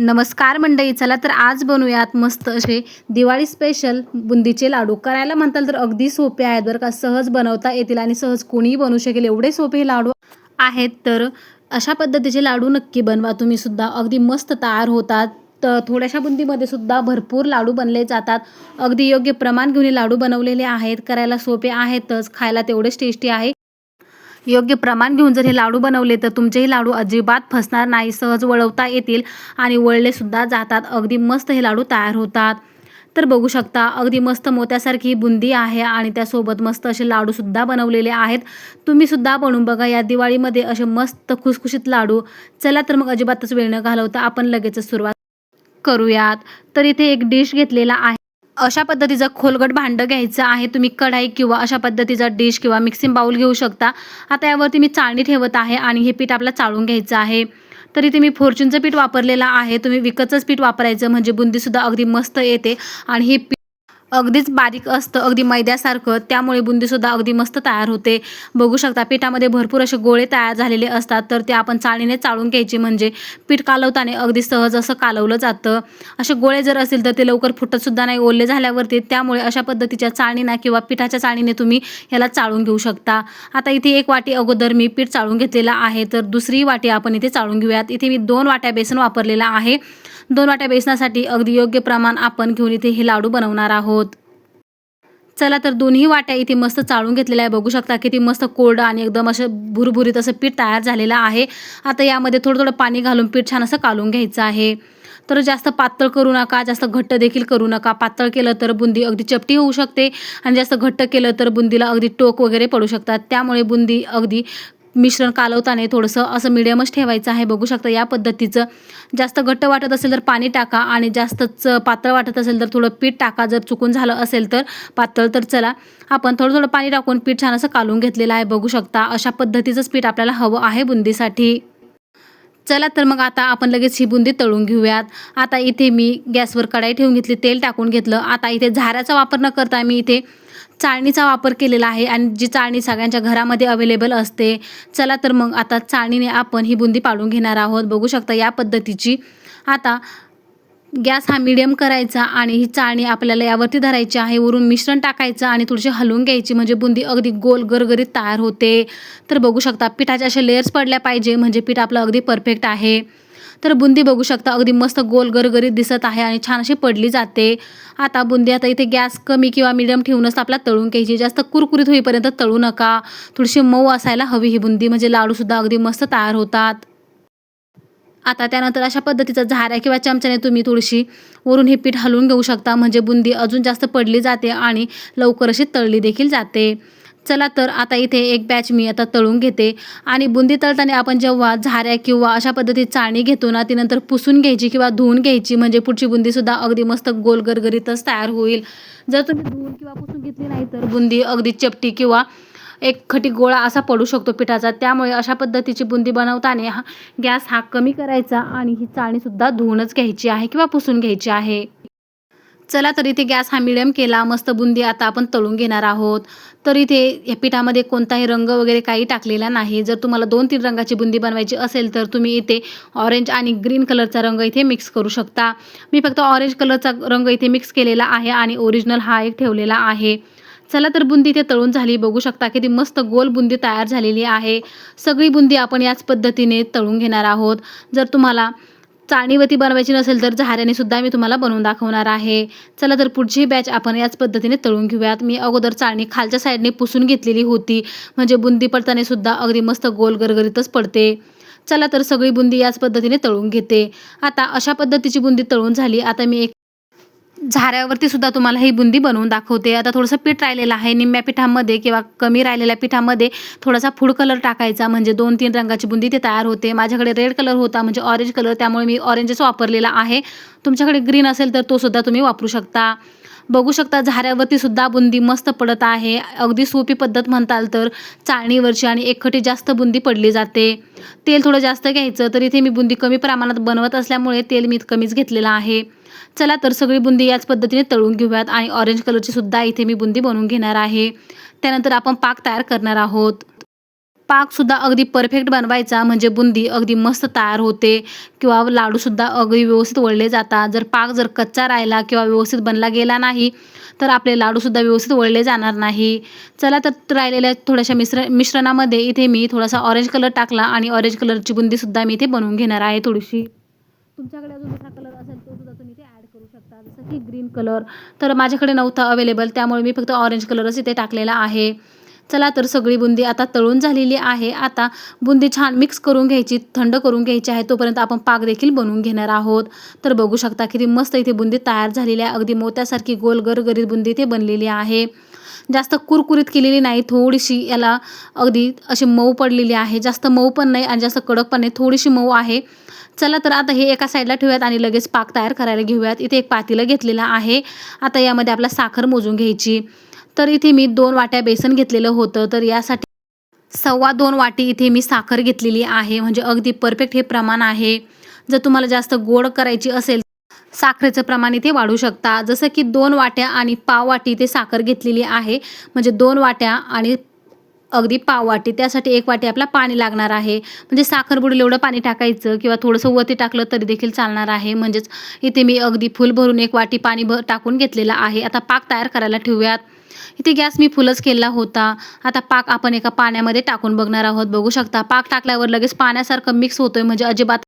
नमस्कार मंडळी चला तर आज बनवूयात मस्त असे दिवाळी स्पेशल बुंदीचे लाडू. करायला म्हणताल तर अगदी सोपे आहेत बरं का. सहज बनवता येतील आणि सहज कोणीही बनवू शकेल. एवढे सोपे हे लाडू आहेत तर अशा पद्धतीचे लाडू नक्की बनवा. तुम्ही सुद्धा अगदी मस्त तयार होतात. तर थोड्याशा बुंदीमध्ये सुद्धा भरपूर लाडू बनले जातात. अगदी योग्य प्रमाण घेऊन लाडू बनवलेले आहेत. करायला सोपे आहेतच. खायला तेवढेच टेस्टी आहे. योग्य प्रमाण घेऊन जर हे लाडू बनवले तर तुमचेही लाडू अजिबात फसणार नाही सहज वळवता येतील आणि वळले सुद्धा जातात. अगदी मस्त हे लाडू तयार होतात. तर बघू शकता अगदी मस्त मोत्यासारखी बुंदी आहे आणि त्यासोबत मस्त असे लाडूसुद्धा बनवलेले आहेत. तुम्हीसुद्धा बनवून बघा या दिवाळीमध्ये असे मस्त खुसखुशीत लाडू. चला तर मग अजिबातच वेळ न घालवता आपण लगेचच सुरुवात करूयात. तर इथे एक डिश घेतलेला आहे. अशा पद्धतीचं खोलगट भांडं घ्यायचं आहे. तुम्ही कढाई किंवा अशा पद्धतीचा डिश किंवा मिक्सिंग बाउल घेऊ शकता. आता यावरती मी चाळणी ठेवत आहे आणि हे पीठ आपलं चाळून घ्यायचं आहे. तर इथे मी फॉर्च्यूनचं पीठ वापरलेलं आहे. तुम्ही विकतचंच पीठ वापरायचं म्हणजे बुंदीसुद्धा अगदी मस्त येते. आणि हे पीठ अगदीच बारीक असतं अगदी मैद्यासारखं. त्यामुळे बुंदीसुद्धा अगदी मस्त तयार होते. बघू शकता पिठामध्ये भरपूर असे गोळे तयार झालेले असतात. तर ते आपण चाळणीने चाळून घ्यायचे म्हणजे पीठ कालवताना अगदी सहज असं कालवलं जातं. असे गोळे जर असेल तर ते लवकर फुटतसुद्धा नाही ओले झाल्यावरती. त्यामुळे अशा पद्धतीच्या चाळणीना किंवा पिठाच्या चाळणीने तुम्ही ह्याला चाळून घेऊ शकता. आता इथे एक वाटी अगोदर मी पीठ चाळून घेतलेला आहे. तर दुसरी वाटी आपण इथे चाळून घेऊयात. इथे मी दोन वाट्या बेसन वापरलेला आहे. दोन वाट्या बेसनासाठी अगदी योग्य प्रमाण आपण घेऊन इथे हे लाडू बनवणार आहोत. चला तर दोन्ही वाट्या इथे मस्त चाळून घेतलेल्या आहे. बघू शकता किती मस्त कोरडं आणि एकदम असं भुरभुरीत असं पीठ तयार झालेलं आहे. आता यामध्ये थोडं थोडं पाणी घालून पीठ छान असं कालून घ्यायचं आहे. तर जास्त पातळ करू नका जास्त घट्ट देखील करू नका. पातळ केलं तर बुंदी अगदी चपटी होऊ शकते आणि जास्त घट्ट केलं तर बुंदीला अगदी टोक वगैरे पडू शकतात. त्यामुळे बुंदी अगदी मिश्रण कालवताना थोडंसं असं मिडियमच ठेवायचं आहे. बघू शकता या पद्धतीचं जास्त घट्ट वाटत असेल तर पाणी टाका आणि जास्तच पातळ वाटत असेल तर थोडं पीठ टाका. जर चुकून झालं असेल तर पातळ तर चला. आपण थोडं थोडं पाणी टाकून पीठ छान असं कालून घेतलेलं आहे. बघू शकता अशा पद्धतीचंच पीठ आपल्याला हवं आहे बुंदीसाठी. चला तर मग आता आपण लगेच ही बुंदी तळून घेऊयात. आता इथे मी गॅसवर कढाई ठेवून घेतली तेल टाकून घेतलं. आता इथे झाऱ्याचा वापर न करता मी इथे चाळणीचा वापर केलेला आहे आणि जी चाळणी सगळ्यांच्या घरामध्ये अवेलेबल असते चला तर मग आता चाळणीने आपण ही बुंदी पाडून घेणार आहोत. बघू शकता या पद्धतीची. आता गॅस हा मिडियम करायचा आणि ही चाळणी आपल्याला यावरती धरायची आहे. वरून मिश्रण टाकायचं आणि थोडीशी हलवून घ्यायची. म्हणजे बुंदी अगदी गोल गरगरीत तयार होते. तर बघू शकता पिठाचे असे लेयर्स पडल्या पाहिजे. म्हणजे पीठ आपलं अगदी परफेक्ट आहे. तर बुंदी बघू शकता अगदी मस्त गोल गरगरीत दिसत आहे आणि छान अशी पडली जाते. आता बुंदी आता इथे गॅस कमी किंवा मिडियम ठेवूनच आपला तळून घ्यायची. जास्त कुरकुरीत होईपर्यंत तळू नका. थोडीशी मऊ असायला हवी ही बुंदी. म्हणजे लाडूसुद्धा अगदी मस्त तयार होतात. आता त्यानंतर अशा पद्धतीचा झाऱ्या किंवा चमच्याने तुम्ही थोडीशी वरून हे पीठ हलवून घेऊ शकता. म्हणजे बुंदी अजून जास्त पडली जाते आणि लवकर अशी तळली देखील जाते. चला तर आता इथे एक बॅच मी आता तळून घेते. आणि बुंदी तळताना आपण जेव्हा झाऱ्या किंवा अशा पद्धतीत चाळणी घेतो ना ती नंतर पुसून घ्यायची किंवा धुवून घ्यायची. म्हणजे पुढची बुंदीसुद्धा अगदी मस्त गोल गरगरीतच तयार होईल. जर तुम्ही धुवून किंवा पुसून घेतली नाही तर बुंदी अगदी चपटी किंवा एक खटी गोळा असा पडू शकतो पिठाचा. त्यामुळे अशा पद्धतीची बुंदी बनवताना हा गॅस हा कमी करायचा आणि ही चाळणीसुद्धा धुवूनच घ्यायची आहे किंवा पुसून घ्यायची आहे. चला तर इथे गॅस हा मिडियम केला. मस्त बुंदी आता आपण तळून घेणार आहोत. तर इथे या पिठामध्ये कोणताही रंग वगैरे काही टाकलेला नाही. जर तुम्हाला दोन तीन रंगाची बुंदी बनवायची असेल तर तुम्ही इथे ऑरेंज आणि ग्रीन कलरचा रंग इथे मिक्स करू शकता. मी फक्त ऑरेंज कलरचा रंग इथे मिक्स केलेला आहे आणि ओरिजिनल हा एक ठेवलेला आहे. चला तर बुंदी इथे तळून झाली. बघू शकता किती मस्त गोल बुंदी तयार झालेली आहे. सगळी बुंदी आपण याच पद्धतीने तळून घेणार आहोत. जर तुम्हाला चाळणीवरती बनवायची नसेल तर झाऱ्याने सुद्धा मी तुम्हाला बनवून दाखवणार आहे. चला तर पुढची बॅच आपण याच पद्धतीने तळून घेऊयात. मी अगोदर चाळणी खालच्या साईडने पुसून घेतलेली होती. म्हणजे बुंदी पडताना सुद्धा अगदी मस्त गोल गरगरीतच पडते. चला तर सगळी बुंदी याच पद्धतीने तळून घेते. आता अशा पद्धतीची बुंदी तळून झाली. आता मी एक झाऱ्यावरती सुद्धा तुम्हाला ही बुंदी बनवून दाखवते. आता थोडंसं पीठ राहिलेलं आहे निम्म्या पिठामध्ये किंवा कमी राहिलेल्या पिठामध्ये थोडासा फूड कलर टाकायचा. म्हणजे दोन तीन रंगाची बुंदी ते तयार होते. माझ्याकडे रेड कलर होता म्हणजे ऑरेंज कलर. त्यामुळे मी ऑरेंजच वापरलेला आहे. तुमच्याकडे ग्रीन असेल तर तो सुद्धा तुम्ही वापरू शकता. बघू शकता झाऱ्यावरती सुद्धा बुंदी मस्त पडत आहे. अगदी सोपी पद्धत म्हणताल तर चाळणीवरची आणि एकखटी जास्त बुंदी पडली जाते. तेल थोडं जास्त घ्यायचं तर इथे मी बुंदी कमी प्रमाणात बनवत असल्यामुळे तेल मी कमीच घेतलेलं आहे. चला तर सगळी बुंदी याच पद्धतीने तळून घेऊयात आणि ऑरेंज कलरची सुद्धा इथे मी बुंदी बनवून घेणार आहे. त्यानंतर आपण पाक तयार करणार आहोत. पाकसुद्धा अगदी परफेक्ट बनवायचा म्हणजे बुंदी अगदी मस्त तयार होते किंवा लाडूसुद्धा अगदी व्यवस्थित वळले जातात. जर पाक जर कच्चा राहिला किंवा व्यवस्थित बनला गेला नाही तर आपले लाडूसुद्धा व्यवस्थित वळले जाणार नाही. चला तर राहिलेल्या थोड्याशा मिश्र मिश्रणामध्ये इथे मी थोडासा ऑरेंज कलर टाकला आणि ऑरेंज कलरची बुंदीसुद्धा मी इथे बनवून घेणार आहे थोडीशी. तुमच्याकडे अजून दुसरा कलर असेल तो सुद्धा तुम्ही इथे ॲड करू शकता जसं की ग्रीन कलर तर माझ्याकडे नव्हता अवेलेबल त्यामुळे मी फक्त ऑरेंज कलरच इथे टाकलेला आहे. चला तर सगळी बुंदी आता तळून झालेली आहे. आता बुंदी छान मिक्स करून घ्यायची थंड करून घ्यायची आहे तोपर्यंत आपण पाक देखील बनवून घेणार आहोत. तर बघू शकता किती मस्त इथे बुंदी तयार झालेली आहे. अगदी मोत्यासारखी गोल गरगरीत बुंदी इथे बनलेली आहे. जास्त कुरकुरीत केलेली नाही थोडीशी याला अगदी अशी मऊ पडलेली आहे. जास्त मऊ पण नाही आणि जास्त कडक पण नाही थोडीशी मऊ आहे. चला तर आता हे एका साईडला ठेवूयात आणि लगेच पाक तयार करायला घेऊयात. इथे एक पातीलं घेतलेलं आहे. आता यामध्ये आपला साखर मोजून घ्यायची. तर इथे मी दोन वाट्या बेसन घेतलेलं होतं. तर यासाठी सव्वा दोन वाटी इथे मी साखर घेतलेली आहे. म्हणजे अगदी परफेक्ट हे प्रमाण आहे. जर तुम्हाला जास्त गोड करायची असेल साखरेचं प्रमाण इथे वाढू शकता. जसं की दोन वाट्या आणि पाव वाटी इथे साखर घेतलेली आहे. म्हणजे दोन वाट्या आणि अगदी पाव वाटी. त्यासाठी एक वाटी आपला पाणी लागणार आहे. म्हणजे साखर बुडेल एवढं पाणी टाकायचं किंवा थोडंसं वरती टाकलं तरी देखील चालणार आहे. म्हणजेच इथे मी अगदी फुल भरून एक वाटी पाणी भ टाकून घेतलेलं आहे. आता पाक तयार करायला ठेवूयात. इथे गॅस मी फुलच केला होता. आता पाक आपण एका पाण्यामध्ये टाकून बघणार आहोत. बघू शकता. पाक टाकल्यावर लगेच पाण्यासारखं मिक्स होतोय. म्हणजे अजिबात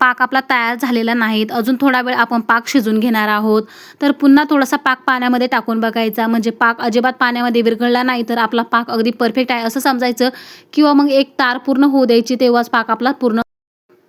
पाक आपला तयार झालेला नाहीत. अजून थोडा वेळ आपण पाक शिजून घेणार आहोत. तर पुन्हा थोडासा पाक पाण्यामध्ये टाकून बघायचा. म्हणजे पाक अजिबात पाण्यामध्ये विरघळला नाही तर आपला पाक अगदी परफेक्ट आहे असं समजायचं. किंवा मग एक तार पूर्ण होऊ द्यायची तेव्हाच पाक आपला पूर्ण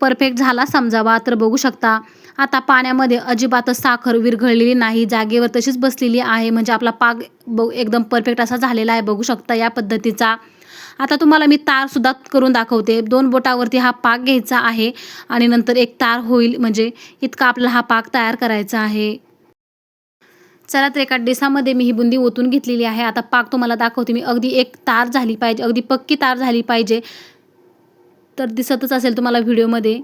परफेक्ट झाला समजावा. तर बघू शकता आता पाण्यामध्ये अजिबातच साखर विरघळलेली नाही. जागेवर तशीच बसलेली आहे. म्हणजे आपला पाक ब एकदम परफेक्ट असा झालेला आहे. बघू शकता या पद्धतीचा. आता तुम्हाला मी तारसुद्धा करून दाखवते. दोन बोटावरती हा पाक घ्यायचा आहे आणि नंतर एक तार होईल. म्हणजे इतका आपला हा पाक तयार करायचा आहे. चला तर एका डिसामध्ये मी ही बुंदी ओतून घेतलेली आहे. आता पाक तुम्हाला दाखवते. मी अगदी एक तार झाली पाहिजे. अगदी पक्की तार झाली पाहिजे. तर दिसतच असेल तुम्हाला व्हिडिओमध्ये.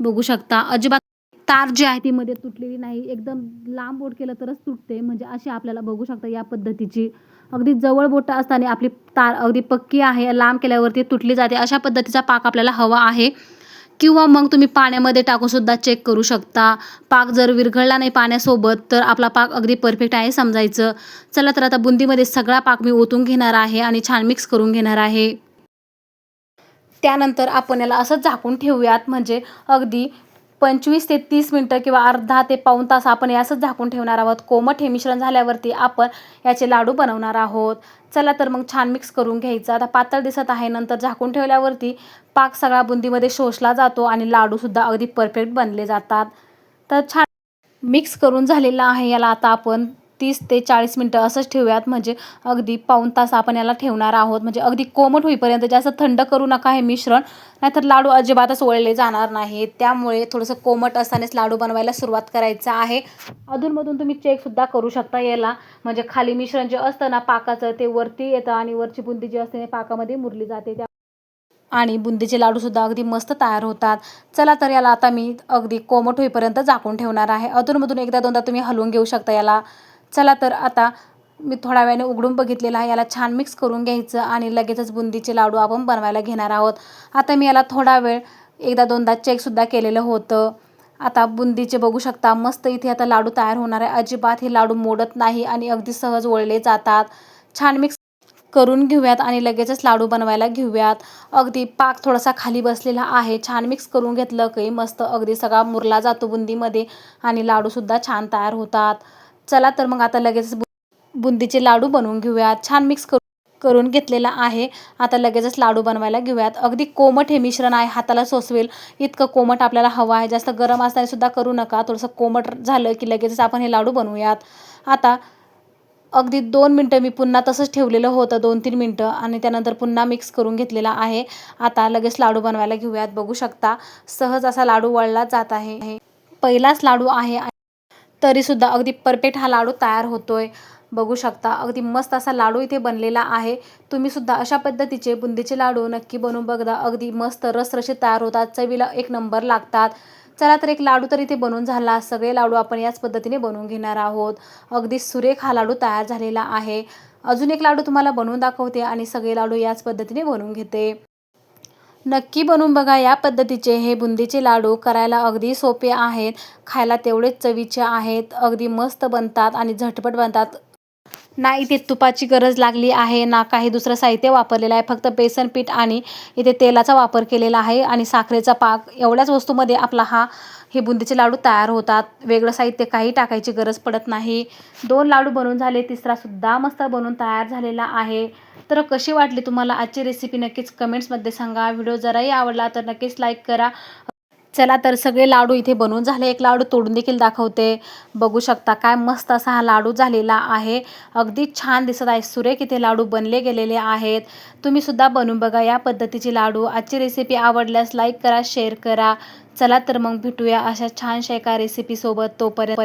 बघू शकता. अजिबात तार जी आहे ती मध्ये तुटलेली नाही. एकदम लांब बोट केलं तरच तुटते. म्हणजे अशी आपल्याला बघू शकता या पद्धतीची अगदी जवळ बोटं असताना आपली तार अगदी पक्की आहे लांब केल्यावरती तुटली जाते अशा पद्धतीचा पाक आपल्याला हवा आहे. किंवा मग तुम्ही पाण्यामध्ये टाकून सुद्धा चेक करू शकता. पाक जर विरघळला नाही पाण्यासोबत तर आपला पाक अगदी परफेक्ट आहे समजायचं. चला तर आता बुंदीमध्ये सगळा पाक मी ओतून घेणार आहे आणि छान मिक्स करून घेणार आहे. त्यानंतर आपण याला असं झाकून ठेवूयात म्हणजे अगदी पंचवीस ते तीस मिनटं किंवा अर्धा ते पाऊण तास आपण हे असंच झाकून ठेवणार आहोत. कोमट हे मिश्रण झाल्यावरती आपण याचे लाडू बनवणार आहोत. चला तर मग छान मिक्स करून घ्यायचं. आता पातळ दिसत आहे. नंतर झाकून ठेवल्यावरती पाक सगळा बुंदीमध्ये शोषला जातो आणि लाडूसुद्धा अगदी परफेक्ट बनले जातात. तर छान मिक्स करून झालेला आहे. याला आता आपण तीस ते चाळीस मिनटं असंच ठेवूयात. म्हणजे अगदी पाऊण तास आपण याला ठेवणार आहोत. म्हणजे अगदी कोमट होईपर्यंत जास्त थंड करू नका हे मिश्रण. नाहीतर लाडू अजिबातच वळले जाणार नाही. त्यामुळे थोडंसं कोमट असतानाच लाडू बनवायला सुरुवात करायचं आहे. अधूनमधून तुम्ही चेकसुद्धा करू शकता याला. म्हणजे खाली मिश्रण जे असतं ना पाकाचं ते वरती येतं आणि वरची बुंदी जी असते ती पाकामध्ये मुरली जाते. त्या आणि बुंदीचे लाडूसुद्धा अगदी मस्त तयार होतात. चला तर याला आता मी अगदी कोमट होईपर्यंत झाकून ठेवणार आहे. अधूनमधून एकदा दोनदा तुम्ही हलवून घेऊ शकता याला. चला तर आता मी थोड्या वेळाने उघडून बघितलेलं आहे. याला छान मिक्स करून घ्यायचं आणि लगेचच बुंदीचे लाडू आपण बनवायला घेणार आहोत. आता मी याला थोडा वेळ एकदा दोनदा चेकसुद्धा केलेलं होतं. आता बुंदीचे बघू शकता मस्त इथे आता लाडू तयार होणार आहे. अजिबात हे लाडू मोडत नाही आणि अगदी सहज वळले जातात. छान मिक्स करून घेऊयात आणि लगेचच लाडू बनवायला घेऊयात. अगदी पाक थोडासा खाली बसलेला आहे. छान मिक्स करून घेतलं की मस्त अगदी सगळा मुरला जातो बुंदीमध्ये आणि लाडूसुद्धा छान तयार होतात. चला तर मग आता लगेच बुंदीचे लाडू बनवून घेऊयात. छान मिक्स करू करून घेतलेला आहे. आता लगेचच लाडू बनवायला घेऊयात. अगदी कोमट हे मिश्रण आहे. हाताला सोसवेल. इतकं कोमट आपल्याला हवं आहे. जास्त गरम असताना सुद्धा करू नका. थोडंसं कोमट झालं की लगेचच आपण हे लाडू बनवूयात. आता अगदी दोन मिनटं मी पुन्हा तसंच ठेवलेलं होतं. दोन तीन मिनटं आणि त्यानंतर पुन्हा मिक्स करून घेतलेला आहे. आता लगेच लाडू बनवायला घेऊयात. बघू शकता सहज असा लाडू वळला जात आहे. पहिलाच लाडू आहे. तरीसुद्धा अगदी परफेक्ट हा लाडू तयार होतो आहे बघू शकता अगदी मस्त असा लाडू इथे बनलेला आहे. तुम्हीसुद्धा अशा पद्धतीचे बुंदीचे लाडू नक्की बनवून बघदा अगदी मस्त रसरशीत तयार होतात चवीला एक नंबर लागतात. चला तर एक लाडू तर इथे बनवून झाला. सगळे लाडू आपण याच पद्धतीने बनवून घेणार आहोत. अगदी सुरेख हा लाडू तयार झालेला आहे. अजून एक लाडू तुम्हाला बनवून दाखवते आणि सगळे लाडू याच पद्धतीने बनवून घेते. नक्की बनवून बघा या पद्धतीचे हे बुंदीचे लाडू करायला अगदी सोपे आहेत खायला तेवढेच चवीचे आहेत अगदी मस्त बनतात आणि झटपट बनतात. ना इथे तुपाची गरज लागली आहे ना काही दुसरं साहित्य वापरलेलं आहे फक्त बेसन पीठ आणि इथे तेलाचा वापर केलेला आहे आणि साखरेचा पाक. एवढ्याच वस्तूमध्ये आपला हा हे बुंदीचे लाडू तयार होतात. वेगळं साहित्य काही टाकायची गरज पडत नाही. दोन लाडू बनवून झाले तिसरासुद्धा मस्त बनवून तयार झालेला आहे. तर कशी वाटली तुम्हाला आजची रेसिपी नक्कीच कमेंट्समध्ये सांगा. व्हिडिओ जराही आवडला तर नक्कीच लाईक करा. चला तर सगळे लाडू इथे बनवून झाले. एक लाडू तोडून देखील दाखवते. बघू शकता काय मस्त असा हा लाडू झालेला आहे. अगदी छान दिसत आहे. सुरेख इथे लाडू बनले गेलेले आहेत. तुम्ही सुद्धा बनवून बघा या पद्धतीचे लाडू. आजची रेसिपी आवडल्यास लाईक करा शेअर करा. चला तर मग भेटूया अशा छानशा एका रेसिपीसोबत तोपर्यंत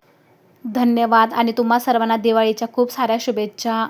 धन्यवाद. आणि तुम्हा सर्वांना दिवाळीच्या खूप साऱ्या शुभेच्छा.